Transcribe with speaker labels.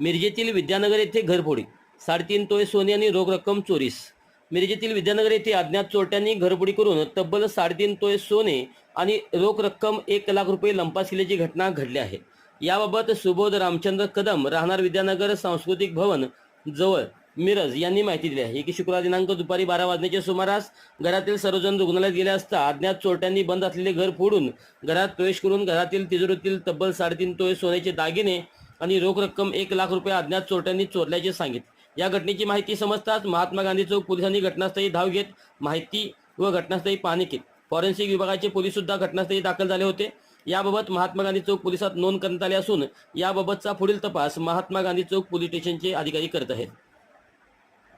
Speaker 1: मिरजेतील विद्यानगर येथे घरफोडी साडेतीन तोळे सोने आणि रोख रक्कम चोरीस. मिरजेतील विद्यानगर येथे अज्ञात चोरट्यांनी घरफोडी करून तब्बल साडेतीन तोळे सोने आणि रोख रक्कम एक लाख रुपये लंपास केल्याची घटना घडली आहे. याबाबत सुबोध रामचंद्र कदम राहणार विद्यानगर सांस्कृतिक भवन जवळ मिरज यांनी माहिती दिली आहे. की शुक्रवार दिनांक दुपारी बारा वाजण्याच्या सुमारास घरातील सर्वजण रुग्णालयात गेले असता अज्ञात चोरट्यांनी बंद असलेले घर फोडून घरात प्रवेश करून घरातील तिजोरीतील तब्बल साडेतीन तोळे सोन्याचे दागिने आणि रोख रक्कम एक लाख रुपये अज्ञात चोरट्यांनी चोरल्याचे सांगितले. या घटनेची माहिती समजताच महात्मा गांधी चौक पोलिसांनी घटनास्थळी धाव घेत माहिती व घटनास्थळी पाहणी केली. फॉरेन्सिक विभागाचे पोलीस सुद्धा घटनास्थळी दाखल झाले होते. याबाबत महात्मा गांधी चौक पोलिसात नोंद करण्यात आली असून याबाबतचा पुढील तपास महात्मा गांधी चौक पोलीस स्टेशनचे अधिकारी करत आहेत.